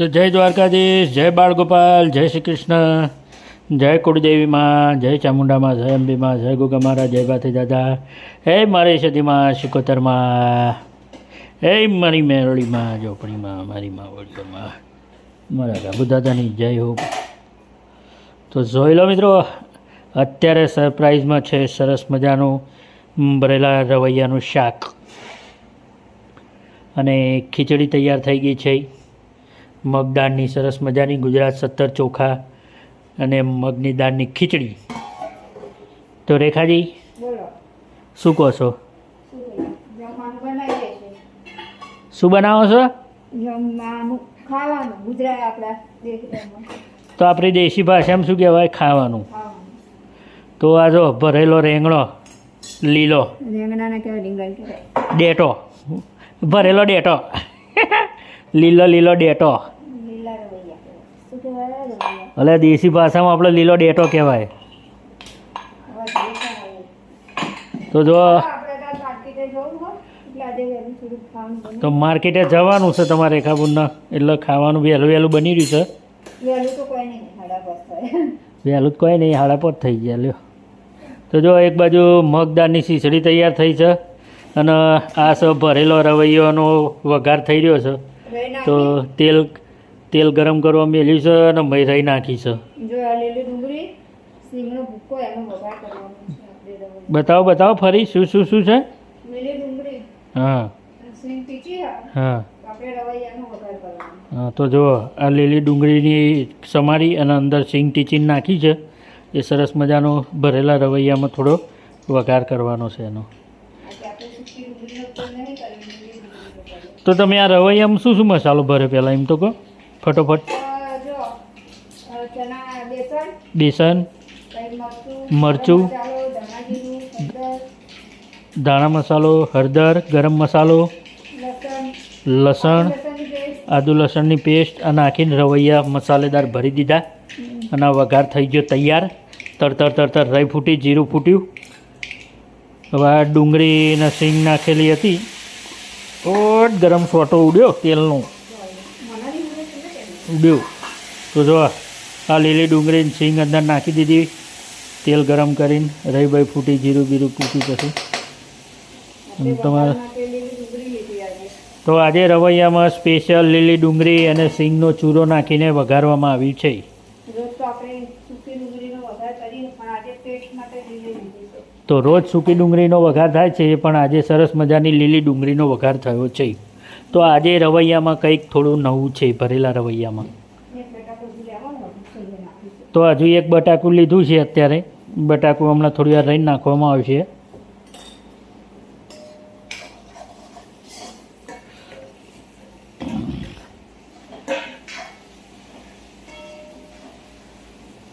તો જય દ્વારકાધીશ, જય બાળગોપાલ, જય શ્રી કૃષ્ણ જય કુળદેવીમાં જય ચામુંડામાં જય અંબીમાં જય ગુગા મહારાજ, જય ભાથી દાદા, હે મારી સદીમાં શિકોતરમાં હે મારી મેરળીમાં ઝોપડીમાં મારી માવડીઓમાં મારા ગાબુ દાદાની જય હો. તો જોઈ લો મિત્રો, અત્યારે સરપ્રાઇઝમાં છે સરસ મજાનું ભરેલા રવૈયાનું શાક. અને ખીચડી તૈયાર થઈ ગઈ છે. મગદાળની સરસ મજાની ગુજરાત સત્તર ચોખા અને મગની દાળની ખીચડી. તો રેખાજી શું કહો છો? શું બનાવો છો? તો આપણી દેશી ભાષામાં શું કહેવાય? ખાવાનું. તો આ જો ભરેલો રેંગણો લીલો. ડેટો. ભરેલો ડેટો. લીલો લીલો ડેટો લીલા રવૈયા કહેવાય શું કહેવાય રવૈયા એટલે દેશી ભાષામાં આપણે લીલો ડેટો કહેવાય. તો જો તો માર્કેટે જવાનું છે તમારે રેખાબુનના એટલે ખાવાનું વહેલું વહેલું બની રહ્યું છે. વહેલું તો કોઈ નહીં સાડા પાંચ થાય. વહેલું જ કોઈ નહીં હાડા પર થઈ ગયા લ્યો. તો જો એક બાજુ મગદાળની ખીચડી તૈયાર થઈ છે અને આ સ ભરેલો રવૈયાનો વઘાર થઈ રહ્યો છે. તો તેલ તેલ ગરમ કરવા મેલ્યું છે અને મૈરાઈ નાખી છે. જો. બતાવો બતાવો ફરી શું શું શું છે? હા. હા. હા તો જુઓ આ લીલી ડુંગળીની સમારી અને અંદર સિંગ ટીચીને નાખી છે. એ સરસ મજાનો ભરેલા રવૈયામાં થોડો વઘાર કરવાનો છે એનો. તો તમે આ રવૈયામાં શું શું મસાલો ભરે પહેલાં એમ તો કહો. ફટોફટ. બેસન, મરચું, ધાણા મસાલો, હળદર, ગરમ મસાલો, લસણ, આદુ લસણની પેસ્ટ અને નાખીને રવૈયા મસાલેદાર ભરી દીધા. અને વઘાર થઈ ગયો તૈયાર. તરતર તરતર રહી ફૂટી, જીરું ફૂટ્યું. હવે આ ડુંગળી અને સિંગ નાખેલી હતી. ઓટ ગરમ સોટો ઉડ્યો તેલનો. ઉડ્યો તો જો આ લીલી ડુંગળીની સિંગ અંદર નાખી દીધી. તેલ ગરમ કરીને રહી ભાઈ ફૂટી જીરું બીરું ફૂટી પછી. તમારે તો આજે રવૈયામાં સ્પેશિયલ લીલી ડુંગળી અને સિંગનો ચૂરો નાખીને વઘારવામાં આવ્યું છે. તો રોજ સૂકી ડુંગળીનો વઘાર થાય છે પણ આજે સરસ મજાની લીલી ડુંગળીનો વઘાર થયો છે. તો આજે રવૈયામાં કંઈક થોડું નવું છે, ભરેલા રવૈયામાં. તો હજુ એક બટાકું લીધું છે અત્યારે. બટાકું હમણાં થોડી વાર રહીને નાખવામાં આવશે.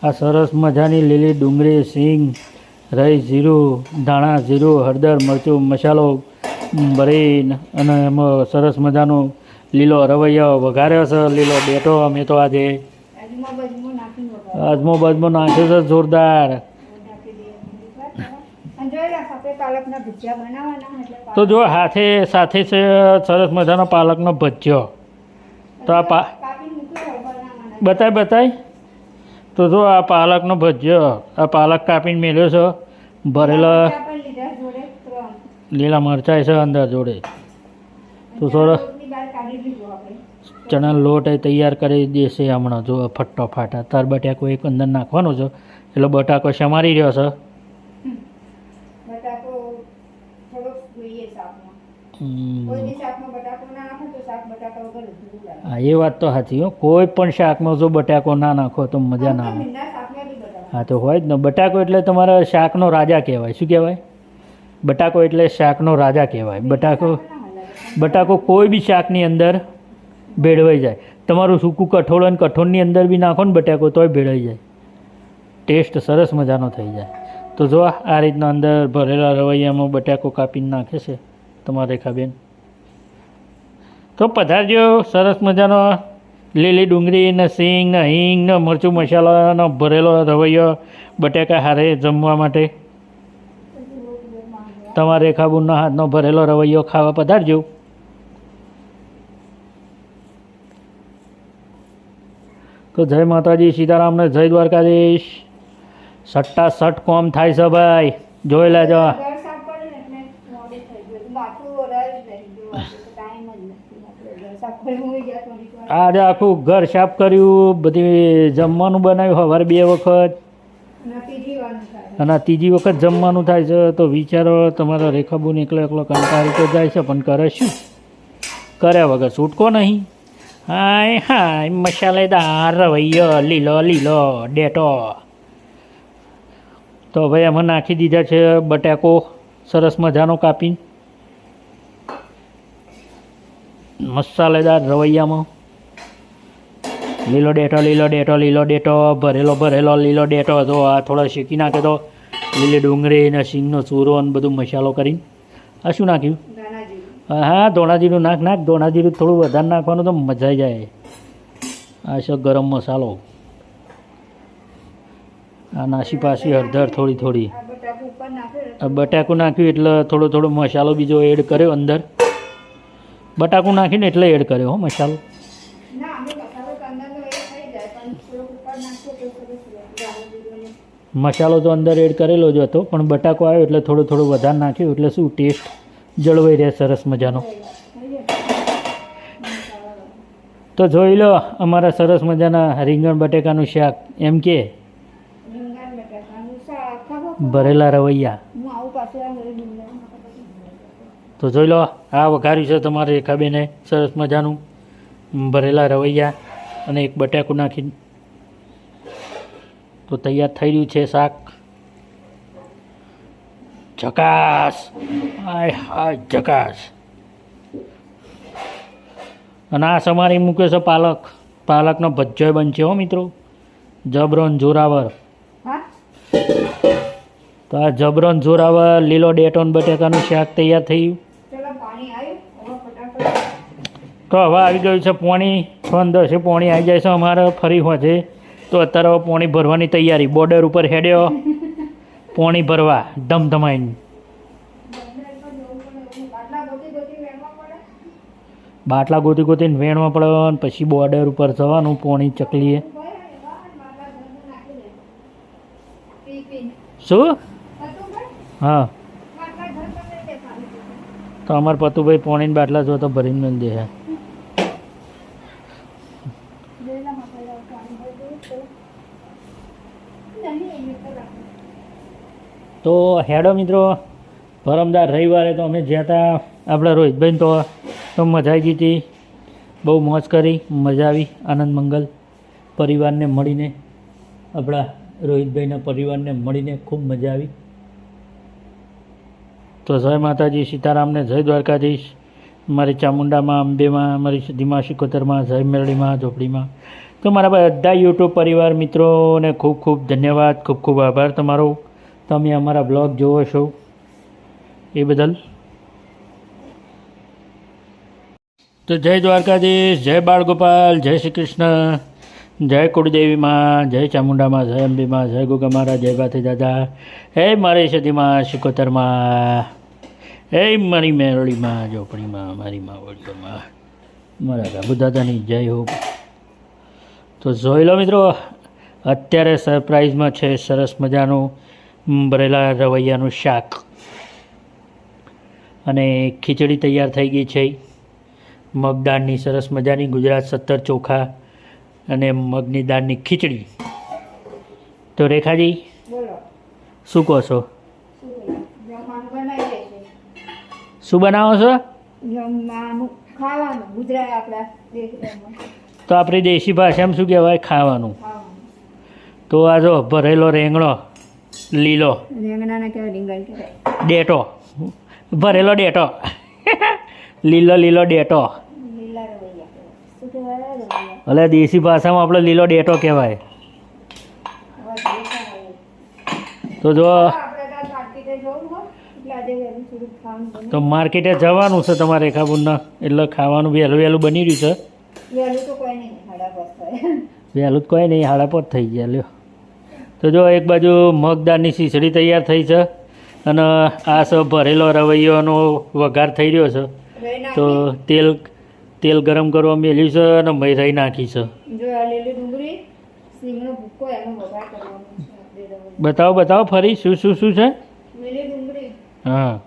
આ સરસ મજાની લીલી ડુંગળી, સિંગ, રાઈ જીરું, ધાણા જીરું, હળદર, મરચું, મસાલો ભરીને અને એમાં સરસ મજાનો લીલો રવૈયો વઘાર્યો છે, લીલો બેઠો અમે તો આજે. અજમો બજમો નાખ્યો છે, જોરદાર. તો જો હાથે સાથે છે, સરસ મજાનો પાલકનો ભજ્યો. તો આ પા બતાય બતાય. તો જો આ પાલકનો ભજ્યો, આ પાલક કાપીને મેળ્યો છે, ભરેલો મરચાં પણ લીધા જોડે ત્રણ લીલા મરચાં છે અંદર જોડે. તો સરસ. રોટની બહાર કાઢી દીધું આપણે ચણા લોટ એ તૈયાર કરી દેશે હમણાં જો ફટ્ટો ફાટા તાર બટાકો એક અંદર નાખવાનો છે. એટલે બટાકો સમારી રહ્યો છે. હા એ વાત તો સાચી હો. કોઈ પણ શાકમાં જો બટાકો ના નાખો તો મજા ના આવે. હા તો હોય જ ને. બટાકો એટલે તમારા શાકનો રાજા કહેવાય. શું કહેવાય? બટાકો એટલે શાકનો રાજા કહેવાય. બટાકો બટાકો કોઈ બી શાકની અંદર ભેળવાઈ જાય. તમારું સૂકું કઠોળ અને કઠોળની અંદર બી નાખો ને બટાકો તોય ભેળાઈ જાય. ટેસ્ટ સરસ મજાનો થઈ જાય. તો જો આ રીતના અંદર ભરેલા રવૈયામાં બટાકો કાપીને નાખે છે તમારે રેખાબેન. તો પધારજો, સરસ મજાનો લીલી ડુંગળી ને સિંગ ને હિંગ ને મરચું મસાલાનો ભરેલો રવૈયો બટાકા હારે જમવા માટે. તમારા રેખાબુનના હાથનો ભરેલો રવૈયો ખાવા પધારજો. તો જય માતાજી, સીતારામને જય દ્વારકાધીશ. સટ્ટા સટ કોમ થાય છે ભાઈ. જોઈ લેજો. આજે આખું ઘર સાફ કર્યું, બધી જમવાનું બનાવ્યું સવારે બે વખત. અને આ ત્રીજી વખત જમવાનું થાય છે, તો વિચારો તમારો રેખાબુન એકલો એકલો કંટાળી તો જાય છે, પણ કરે શું? કર્યા વગર છૂટકો નહીં. હાય હાય, મસાલેદાર રવૈયો, લીલો લીલો, ડેટો. તો ભાઈ એમાં નાખી દીધા છે બટાકો, સરસ મજાનો કાપીને. મસાલેદાર રવૈયામાં. લીલો ડેટો લીલો ડેટો લીલો ડેટો ભરેલો ભરેલો લીલો ડેટો. તો આ થોડો શેકી નાખે તો લીલી ડુંગળી અને સિંગનો ચૂરો અને બધું મસાલો કરીને. આ શું નાખ્યું? હા ધોણાજીરું નાખ નાખ. ધોણાજીરું થોડું વધારે નાખવાનું તો મજા જાય. આ છે ગરમ મસાલો. આ નાસી પાસી હળદર થોડી થોડી. બટાકું નાખ્યું એટલે થોડો થોડો મસાલો બીજો એડ કર્યો અંદર. બટાકું નાખીને એટલે એડ કર્યો હો મસાલો ના અમે મસાલો કંદરનો એ થઈ જાય પણ થોડુંક ઉપર નાખીએ તો સરસ રહે નાના જેવું મસાલો તો અંદર એડ કરેલો જ હતો, પણ બટાકો આવ્યો એટલે થોડો થોડો વધારે નાખ્યો, એટલે શું ટેસ્ટ જળવાઈ રહે સરસ મજાનો. તો જોઈ લો અમારા સરસ મજાના રીંગણ બટેકાનું શાક, એમ કે? ભરેલા રવૈયા. તો જોઈ લો, આ વઘાર્યું છે તમારે રેખાબેને, સરસ મજાનું. ભરેલા રવૈયા અને એક બટાકું નાખીને. તો તૈયાર થઈ રહ્યું છે શાક. જકાસ! હાય હાય જકાસ! અને આ સમારી મૂક્યો છે પાલક. પાલકનો ભજ્જો બનશે હો મિત્રો. જબરોન જોરાવર. તો આ જબરોન જોરાવર લીલો ડેટોન બટેકાનું શાક તૈયાર થયું. તો હવે આવી ગયું છે પોણી. પંદર દસે પોણી આવી જાય છે અમારે ફરી હોજે. તો અત્યારે પોણી ભરવાની તૈયારી. બોર્ડર ઉપર હેડ્યો. પોણી ભરવા. ધમધમાઈને. બાટલા ગોતી ગોતીને વેણમાં પડવાનું પછી બોર્ડર ઉપર જવાનું, પોણી ચકલીએ. શું? હા. તો અમારે પતુભાઈ પોણીને બાટલા જો તો ભરીને દે હે જેના મસાલા પાણી હોય તો ચલો નહીં એ તો રાખો તો હેડો મિત્રો, પરમદાર રવિવારે તો અમે જ્યાં ત્યાં આપણા રોહિતભાઈ તો તો મજા આવી ગઈ હતી. બહુ મોજ કરી, મજા આવી, આનંદ મંગલ પરિવારને મળીને, આપણા રોહિતભાઈના પરિવારને મળીને ખૂબ મજા આવી. તો જય માતાજી, સીતારામને જય દ્વારકાધીશ. મારી ચામુંડામાં, અંબેમાં, મારી સિદ્ધિમાં શિકોતરમાં જય મેરડીમાં, ઝોપડીમાં. તો મારા બધા યુટ્યુબ પરિવાર મિત્રોને ખૂબ ખૂબ ધન્યવાદ, ખૂબ ખૂબ આભાર તમારો. તમે અમારા બ્લોગ જોવો છો એ બદલ. તો જય દ્વારકાધીશ, જય બાળગોપાલ, જય શ્રી કૃષ્ણ જય કુળદેવીમાં જય ચામુંડામાં જય અંબીમાં જય ગોગા મહારાજ, જય ભાથી દાદા, હે મારી સદીમાં શિકોતરમાં હે મારી મેરળીમાં ઝોપડીમાં મારી માવડીઓમાં મારા ગાબુદાદાની જય હો. તો જોઈ લો મિત્રો, અત્યારે સરપ્રાઇઝમાં છે, સરસ મજાનું ભરેલા રવૈયાનું શાક. અને ખીચડી તૈયાર થઈ ગઈ છે. મગ દાળની સરસ મજાની ગુજરાત સત્તર ચોખા અને મગની દાળની ખીચડી. તો રેખાજી શું કહો છો? શું બનાવી છે. તો આપણી દેશી ભાષામાં શું કહેવાય? ખાવાનું. તો આ જો ભરેલો રેંગણો લીલો. રીંગણાને કહેવાય રીંગણ કહેવાય? ડેટો. ભરેલો ડેટો. લીલો લીલો ડેટો. એટલે દેશી ભાષામાં આપણે લીલો ડેટો કહેવાય. તો જો તો માર્કેટે જવાનું છે તમારે રેખાબુનના એટલે ખાવાનું વહેલું વહેલું બની રહ્યું છે. વહેલું તો કોઈ નહીં હાડા થઈ ગયા લ્યો. તો જો એક બાજુ મગદાળની ખીચડી તૈયાર થઈ છે અને આ સ ભરેલો રવૈયાનો વઘાર થઈ રહ્યો છે. તો તેલ તેલ ગરમ કરવા મેલ્યું છે અને મૈરાઈ નાખી છે. બતાવો બતાવો ફરી શું શું શું છે? હા.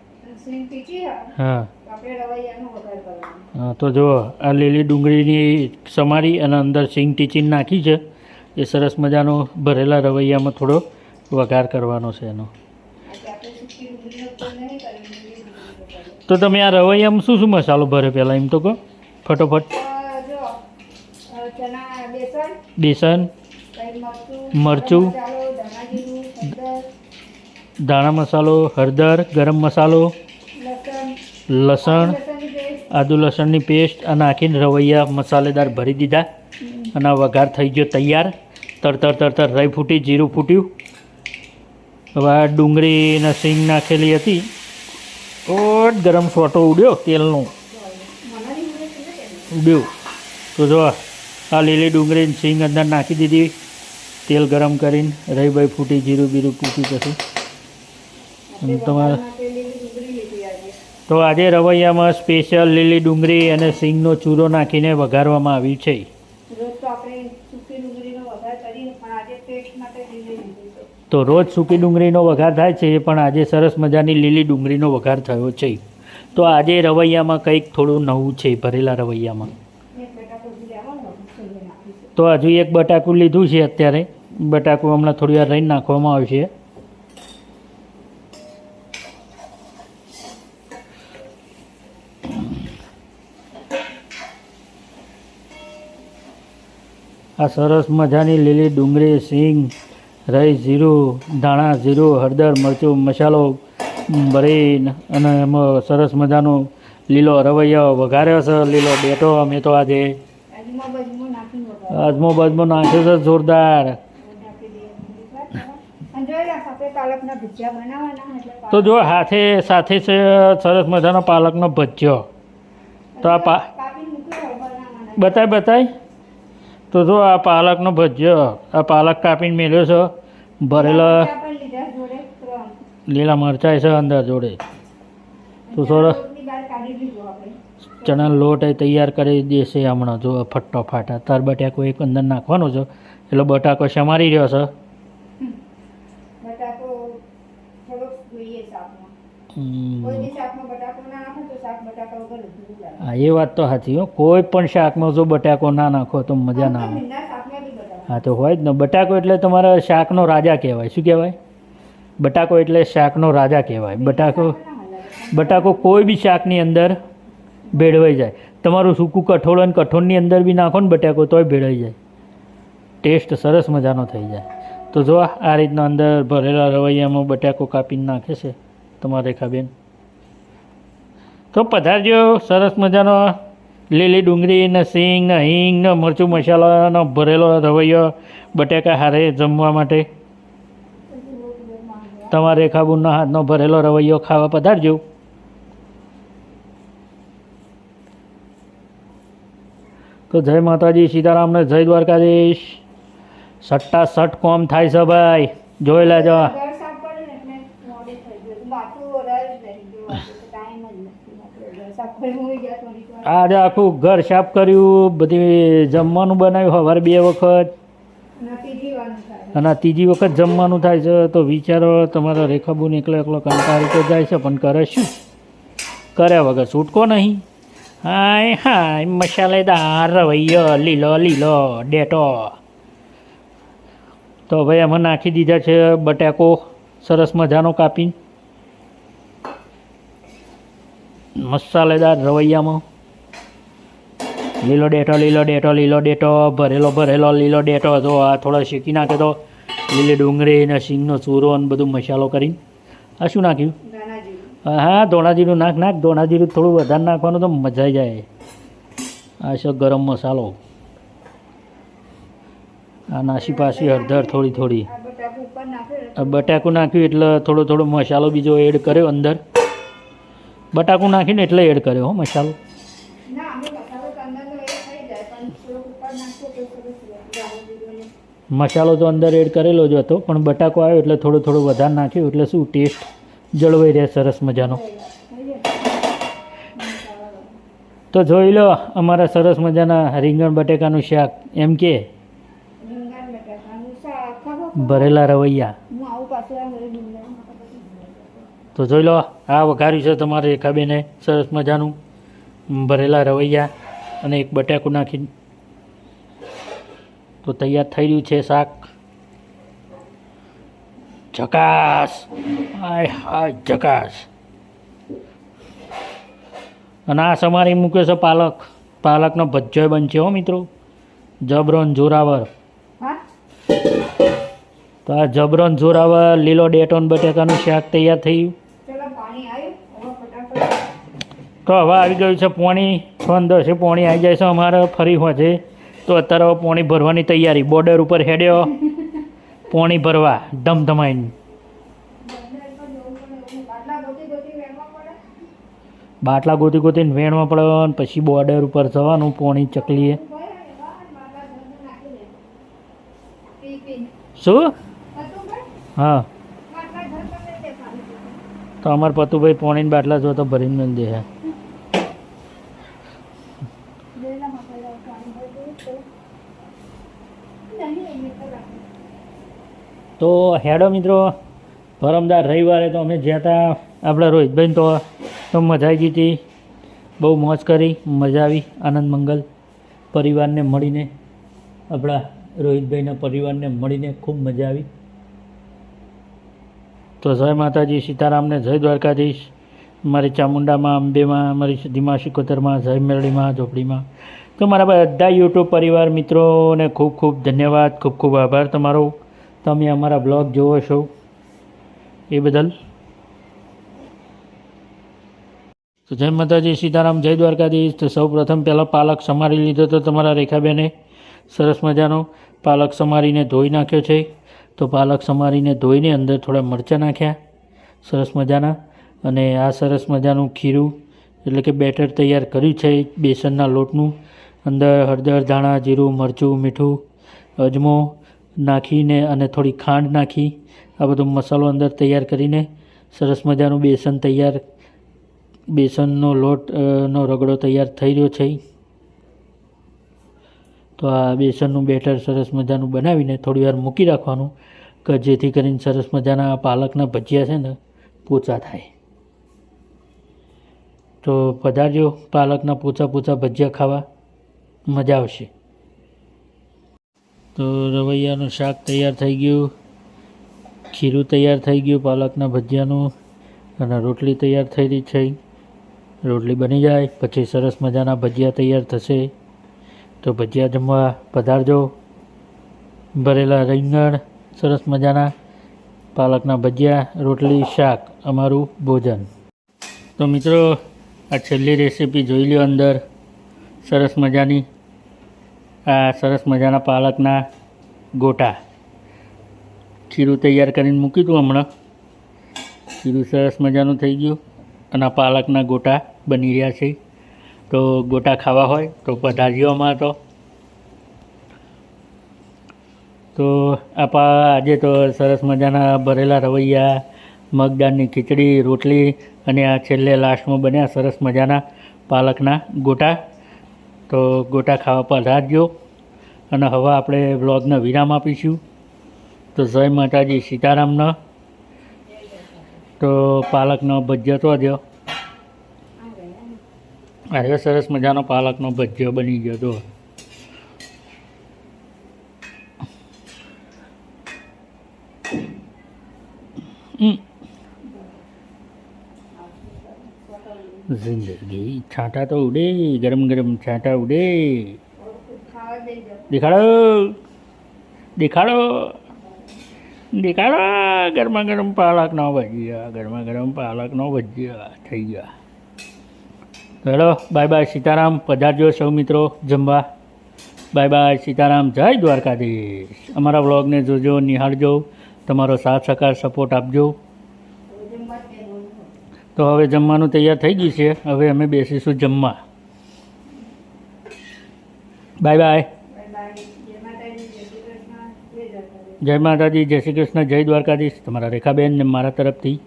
હા. હા. તો જુઓ આ લીલી ડુંગળીની સમારી અને અંદર સિંગ ટીચીન નાખી છે. એ સરસ મજાનો ભરેલા રવૈયામાં થોડો વઘાર કરવાનો છે એનો. તો તમે આ રવૈયામાં શું શું મસાલો ભરે પહેલાં એમ તો કહો? ફટોફટ. બેસન, મરચું, ધાણા મસાલો, હળદર, ગરમ મસાલો, લસણ, આદુ લસણની પેસ્ટ, આ નાખીને રવૈયા મસાલેદાર ભરી દીધા. અને વઘાર થઈ ગયો તૈયાર. તરતર તરતર રહી ફૂટી, જીરું ફૂટ્યું. હવે આ ડુંગળી સિંગ નાખેલી હતી. ઓટ ગરમ સોટો ઉડ્યો તેલનો. ઉડ્યું. તો જો આ લીલી ડુંગળી ને સિંગ અંદર નાખી દીધી. તેલ ગરમ કરીને રહી ભાઈ ફૂટી, જીરું બીરું ફૂટી પછી. તમારે તો આજે રવૈયામાં સ્પેશિયલ લીલી ડુંગળી અને સિંગનો ચૂરો નાખીને વઘારવામાં આવ્યું છે. આપણે સૂકી ડુંગળીનો વઘાર કરીએ પણ આજે ટેસ્ટ માટે લીલી લીધી છે તો રોજ સૂકી ડુંગળીનો વઘાર થાય છે પણ આજે સરસ મજાની લીલી ડુંગળીનો વઘાર થયો છે. તો આજે રવૈયામાં કંઈક થોડું નવું છે ભરેલા રવૈયામાં. તો હજુ એક બટાકું લીધું છે અત્યારે. બટાકું હમણાં થોડી વાર રહીને નાખવામાં આવશે. આ સરસ મજાની લીલી ડુંગળી, સિંગ, રઈ જીરું, ધાણા જીરું, હળદર, મરચું, મસાલો ભરીને અને એમાં સરસ મજાનો લીલો રવૈયો વઘાર્યો છે. લીલો બેઠો અમે તો આજે. અજમો બજમો નાખ્યો છે જોરદાર. તો જો હાથે સાથે છે, સરસ મજાનો પાલકનો ભજીયો. તો આ પા બતાય બતાય. તો જો આ પાલકનો ભજીયો આ પાલક કાપીને મેળ્યો છે ભરેલા લીલા મરચાં છે અંદર જોડે. તો થોડો ચણા લોટ એ તૈયાર કરી દેશે હમણાં જો ફટ્ટો ફાટા તાર બટાકો એક અંદર નાખવાનો છે એટલે બટાકો સમારી રહ્યો છે. બટાકો થોડોક જોઈએ શાકમાં કોઈ શાકમાં બટાકો ના નાખો તો શાક બટાકા વગર અધૂરું લાગે હા, એ વાત તો સાચી હો. કોઈ પણ શાકમાં જો બટાકો ના નાખો તો મજા ના આવે. હા, તો હોય જ ને. બટાકો એટલે તમારા શાકનો રાજા કહેવાય. શું કહેવાય? બટાકો એટલે શાકનો રાજા કહેવાય. બટાકો બટાકો કોઈ બી શાકની અંદર ભેળવાઈ જાય. તમારું સૂકું કઠોળ અને કઠોળની અંદર બી નાખો ને બટાકો તોય ભેળવાઈ જાય. ટેસ્ટ સરસ મજાનો થઈ જાય. તો જો આ રીતના અંદર ભરેલા રવૈયામાં બટાકો કાપીને નાખે છે તમારે રેખાબેન તો પધારજો, સરસ મજાનો લીલી ડુંગળી, ને સિંગ, ને હિંગ, ને મરચું મસાલાનો ભરેલો રવૈયો, બટેકા હારે જમવા માટે. તમારે રેખાબુનના હાથનો ભરેલો રવૈયો ખાવા પધારજો. તો જય માતાજી, સીતારામને જય દ્વારકાધીશ. સટ્ટા સટ કોમ થાય છે ભાઈ. જોઈ લેજો ઘર સાફ કરે ને એટલે મોડું થઈ ગયું માથું ઓરાય જ નહીં જો આજે તો ટાઈમ જ નથી આપણે ઘર સાફ કરી હોઈ ગયા થોડીક વાર આજે આખું ઘર સાફ કર્યું બધી જમવાનું બનાવ્યું સવારે બે વખત. અને ત્રીજી વખત જમવાનું થાય છે તો વિચારો તમારો રેખાબુ નીકળે એકલો કંટાળી તો જાય છે પણ કરે શું? કર્યા વગર છૂટકો નહીં. હાય હાય મસાલેદાર રવૈયો લીલો લીલો ડેટો. તો ભાઈ અમે નાખી દીધા છે બટાકો સરસ મજાનો કાપીને. મસાલેદાર રવૈયામાં. લીલો ડેટો લીલો ડેટો લીલો ડેટો ભરેલો ભરેલો લીલો ડેટો. હતો આ થોડો શેકી નાખે તો લીલી ડુંગળી ને સિંગનો ચૂરો અને બધું મસાલો કરીને. આ શું નાખ્યું? હા ધોણાજીરું નાખ નાખ. ધોણાજીરું થોડું વધારે નાખવાનું તો મજા જાય. આ છે ગરમ મસાલો. આ નાસી પાસી હળદર થોડી થોડી. બટાકું નાખ્યું એટલે થોડો થોડો મસાલો બીજો એડ કર્યો અંદર. બટાકું નાખીને એટલે એડ કર્યો હો મસાલો. મસાલો તો અંદર એડ કરેલો જ હતો પણ બટાકો આવ્યો એટલે થોડું થોડું વધારે નાખ્યું એટલે શું ટેસ્ટ જળવાઈ રહે સરસ મજાનો. તો જોઈ લો અમારા સરસ મજાના રીંગણ બટેકાનું શાક એમ કે? ભરેલા રવૈયા. તો જોઈ લો આ વઘાર્યું છે તમારે એકાબેને સરસ મજાનું ભરેલા રવૈયા અને એક બટાકું નાખી તો તૈયાર થઈ રહ્યું છે શાક. જકાશ હાય હાય જકાશ અને આ સમારી મૂક્યો છે પાલક. પાલકનો ભજ્જો બનશે હો મિત્રો. જબરોન જોરાવર. તો આ જબરોન જોરાવર લીલો ડેટોન બટેકાનું શાક તૈયાર થઈ ગયું ચલો પાણી આવ્યું હવે ફટાફટ તો હવે આવી ગયું છે પોણી. છ દસે પોણી આવી જાય છે અમારે ફરી હોજે. તો અત્યારે પોણી ભરવાની તૈયારી. બોર્ડર ઉપર હેડ્યો. પોણી ભરવા. ધમધમાઈને. બાટલા ગોતી ગોતીને વેણવા પડે અને પછી બોર્ડર ઉપર જવાનું, પોણી ચકલીએ. શું? હા. તો અમારે પતુભાઈ પોણીને બાટલા જો તો ભરીને દે છે લેલા મસાલા પાણી ભરી દે ચલો નહીં એ તો રાખો તો હેડો મિત્રો, પરમદાર રવિવારે તો અમે જ્યાં ત્યાં આપણા રોહિતભાઈ તો તો મજા આવી હતી. બહુ મોજ કરી, મજા આવી, આનંદ મંગલ પરિવારને મળીને, આપણા રોહિતભાઈના પરિવારને મળીને ખૂબ મજા આવી. તો જય માતાજી, સીતારામને જય દ્વારકાધીશ. મારી ચામુંડામાં, અંબેમાં, મારી સિદ્ધિમાં શિકોતરમાં જય મેરડીમાં, ઝોપડીમાં. તો મારા બધા યુટ્યુબ પરિવાર મિત્રોને ખૂબ ખૂબ ધન્યવાદ, ખૂબ ખૂબ આભાર તમારો. તમે અમારા બ્લોગ જોવો છો એ બદલ. તો જય માતાજી, સીતારામ, જય દ્વારકાધીશ. તો સૌ પ્રથમ પહેલાં પાલક સમારી લીધો તો તમારા રેખાબેને સરસ મજાનો પાલક સમારીને ધોઈ નાખ્યો છે. તો પાલક સમારીને ધોઈને અંદર થોડા મરચાં નાખ્યા, સરસ મજાના. અને આ સરસ મજાનું ખીરું એટલે કે બેટર તૈયાર કર્યું છે બેસનના લોટનું. અંદર હળદર, ધાણા, જીરું, મરચું, મીઠું, અજમો નાખીને અને થોડી ખાંડ નાખી, આ બધો મસાલો અંદર તૈયાર કરીને સરસ મજાનું બેસન તૈયાર, બેસનનો લોટ નો રગડો તૈયાર થઈ રહ્યો છે. તો આ બેસનનું બેટર સરસ મજાનું બનાવીને થોડી વાર મૂકી રાખવાનું, કે જેથી કરીને સરસ મજાના પાલકના ભજીયા છે ને, પોચા થાય. તો પધારજો, પાલકના પોચા પોચા ભજીયા ખાવા. મજા આવશે. તો રવૈયાનું શાક તૈયાર થઈ ગયું, ખીરું તૈયાર થઈ ગયું, પાલકના ભજીયાનું, અને રોટલી તૈયાર થઈ છે. રોટલી બની જાય, પછી સરસ મજાના ભજીયા તૈયાર થશે. તો ભજીયા જમવા પધારજો. ભરેલા રીંગણ, સરસ મજાના પાલકના ભજીયા, રોટલી, શાક, અમારું ભોજન. તો મિત્રો, આ છેલ્લી રેસીપી જોઈ લ્યો અંદર. સરસ મજાની આ સરસ મજાના પાલકના ગોટા. ખીરું તૈયાર કરીને મૂકી દઉં હમણાં. ખીરું સરસ મજાનું થઈ ગયું અને આ પાલકના ગોટા બની રહ્યા છે. તો ગોટા ખાવા હોય તો પધારજો અમારા તો. તો આપા આજે તો સરસ મજાના ભરેલા રવૈયા, મગદાળની ખીચડી, રોટલી અને આ છેલ્લે લાસ્ટમાં બન્યા સરસ મજાના પાલકના ગોટા. તો ગોટા ખાવા પધારજો અને હવે આપણે બ્લોગને વિરામ આપીશું. તો જય માતાજી સીતારામનો. તો પાલકનો ભજ્યો તો દો અરે સરસ મજાનો પાલકનો ભજ્યો બની ગયો તો. હમ. જિંદગી છાંટા તો ઉડે ગરમ ગરમ છાંટા ઉડે દેખાડો દેખાડો દેખાડો ગરમા ગરમ પાલકનો ભજીયા ગરમા ગરમ પાલકનો ભજીયા થઈ ગયા હેલો બાય બાય સીતારામ પધારજો સૌ મિત્રો જમવા બાય બાય સીતારામ જય દ્વારકાધીશ અમારા વ્લોગને જોજો નિહાળજો તમારો સાથ સહકાર સપોર્ટ આપજો તો હવે જમવાનું તૈયાર થઈ ગયું છે. હવે અમે બેસીશું જમવા. બાય બાય જય માતાજી, જય શ્રી કૃષ્ણ, જય દ્વારકાધીશ. તમારા રેખાબેન ને મારા તરફથી.